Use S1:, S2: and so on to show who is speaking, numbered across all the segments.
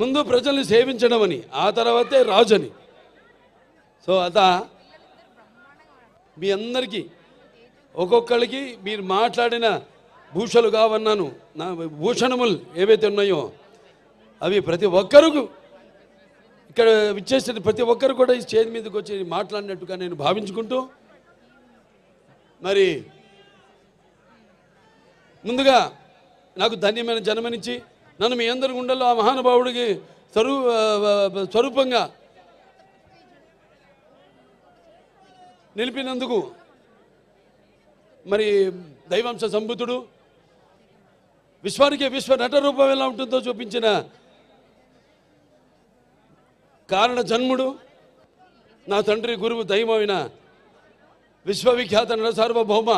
S1: ముందు ప్రజల్ని సేవించడం అని ఆ తర్వాతే రాజు అని సో అత మీ అందరికీ ఒక్కొక్కరికి మీరు మాట్లాడిన భూషలు కావన్నాను నా భూషణములు ఏవైతే ఉన్నాయో అవి ప్రతి ఒక్కరికి ఇక్కడ విచ్చేసిన ప్రతి ఒక్కరు కూడా ఈ చేతి మీదకి వచ్చి మాట్లాడినట్టుగా నేను భావించుకుంటూ మరి ముందుగా నాకు ధన్యమైన జన్మనిచ్చి నన్ను మీ అందరి గుండెల్లో ఆ మహానుభావుడికి స్వరూ స్వరూపంగా నిలిపినందుకు మరి దైవాంశ సంబుతుడు విశ్వానికి విశ్వ నట రూపం ఎలా ఉంటుందో చూపించిన కారణ జన్ముడు నా తండ్రి గురువు దైవమైన విశ్వవిఖ్యాత నట సార్వభౌమ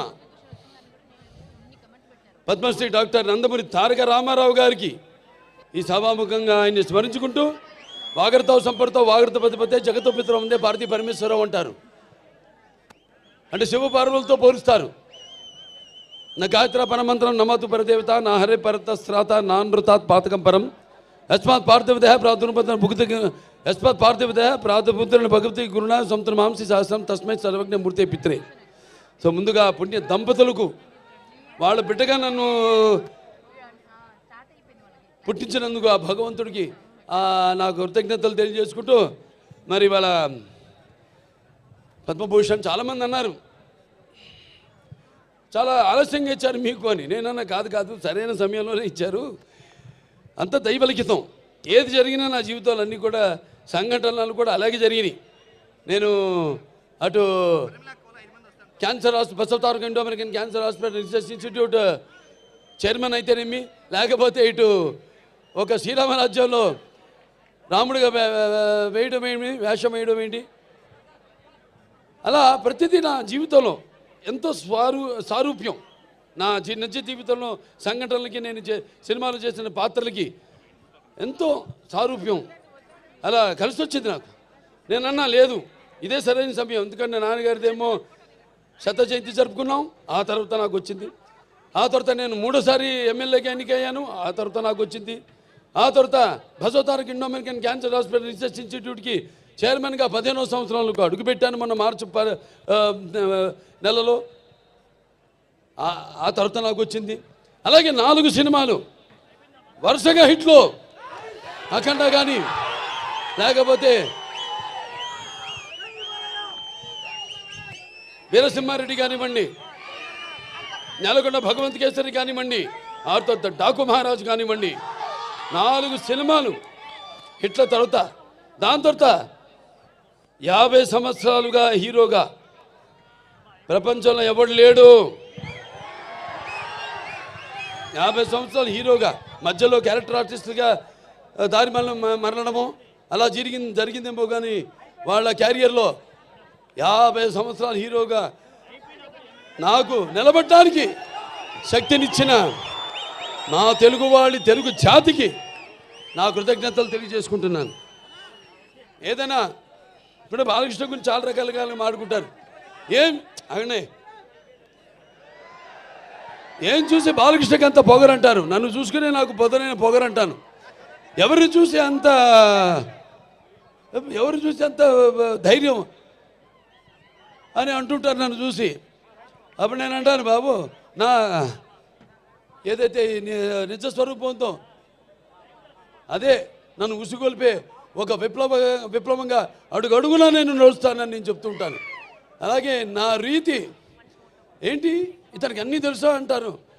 S1: పద్మశ్రీ డాక్టర్ నందమూరి తారక రామారావు గారికి ఈ సభాముఖంగా ఆయన్ని స్మరించుకుంటూ వాగర్తో సంపర్తో వాగర్త పతిపతే జగతో పిత్రం ఉందే భారతీ పరమేశ్వరరావు అంటారు. అంటే శివపార్వలతో పోలుస్తారు. నా గాయత్ర పరమంత్రం నమతు పరదేవత నా హరే పరత శ్రాత నా నృతాత్ పాతకం పరం. యస్మాత్ పార్థివదయ ప్రాతుర్పత భుక్తి యస్మాత్ పార్థివదయ ప్రాతుపుత్రుని భగవతి గురుణ సముద్ర మాంసి సహస్రం తస్మై సర్వజ్ఞ మూర్తి పిత్రే. సో ముందుగా పుణ్య దంపతులకు వాళ్ళ బిడ్డగా నన్ను పుట్టించినందుకు ఆ భగవంతుడికి నా నాకు కృతజ్ఞతలు తెలియజేసుకుంటూ మరి వాళ్ళ పద్మభూషణ్ చాలామంది అన్నారు. చాలా ఆలస్యంగా ఇచ్చారు మీకు అని. నేనన్నా కాదు కాదు సరైన సమయంలోనే ఇచ్చారు. అంత దైవలిఖితం. ఏది జరిగినా నా జీవితాలు అన్నీ కూడా సంఘటనలు కూడా అలాగే జరిగినాయి. నేను అటు cancer hospital Basavataraka Indo American cancer hospital research institute chairman అయితేనేమి లేకపోతే ఇటు ఒక శ్రీరామ రాజ్యంలో రాముడిగా వేయడం ఏంటి? వేషం వేయడం ఏంటి? అలా ప్రతిదీ నా జీవితంలో ఎంతో స్వారు సారూప్యం. నా జీ- నిజ జీవితంలో సంఘటనలకి నేను చే- సినిమాలు చేసిన పాత్రలకి ఎంతో సారూప్యం. అలా కలిసి వచ్చింది నాకు. నేను అన్నా లేదు ఇదే సరైన సమయం. ఎందుకంటే నాన్నగారిదేమో శత జయంతి జరుపుకున్నాం ఆ తర్వాత నాకు వచ్చింది. ఆ తర్వాత నేను మూడోసారి ఎమ్మెల్యేగా ఎన్నికయ్యాను ఆ తర్వాత నాకు వచ్చింది. ఆ తర్వాత భజోతారక్ Indo American cancer hospital research ఇన్స్టిట్యూట్కి చైర్మన్గా పదిహేనో సంవత్సరాలకు అడుగుపెట్టాను మొన్న మార్చి నెలలో. ఆ- ఆ తర్వాత నాకు వచ్చింది. అలాగే నాలుగు సినిమాలు. వరుసగా హిట్లు. అఖండ కానీ లేకపోతే వీరసింహారెడ్డి కానివ్వండి నెలకొండ భగవంత్ కేసరి కానివ్వండి ఆ తర్వాత డాకు మహారాజు కానివ్వండి నాలుగు సినిమాలు హిట్ల తర్వాత దాని తర్వాత యాభై సంవత్సరాలుగా హీరోగా ప్రపంచంలో ఎవడు లేడు? యాభై సంవత్సరాలు హీరోగా మధ్యలో క్యారెక్టర్ ఆర్టిస్ట్గా దారి మరణ మరణము అలా జరిగింది జరిగిందేమో కానీ వాళ్ళ క్యారియర్లో యాభై సంవత్సరాలు హీరోగా నాకు నిలబడటానికి శక్తినిచ్చిన నా తెలుగు వాళ్ళి తెలుగు జాతికి నా కృతజ్ఞతలు తెలియజేసుకుంటున్నాను. ఏదైనా ఇప్పుడు బాలకృష్ణ గురించి చాలా రకాలుగా మాడుకుంటారు ఏం అగనే ఏం చూసి బాలకృష్ణకి అంత పొగరంటారు? నన్ను చూసుకునే నాకు పొదనైన పొగరంటాను. ఎవరిని చూసి అంత ఎవరు చూసి అంత ధైర్యం అని అంటుంటారు నన్ను చూసి. అప్పుడు నేను అంటాను బాబు నా ఏదైతే నిజ స్వరూపంతో అదే నన్ను ఉసుగొల్పే ఒక విప్లవ విప్లవంగా అడుగు అడుగునా నేను నడుస్తానని నేను చెప్తుంటాను అలాగే నా రీతి ఏంటి? ఇతనికి అన్నీ తెలుసా అంటారు.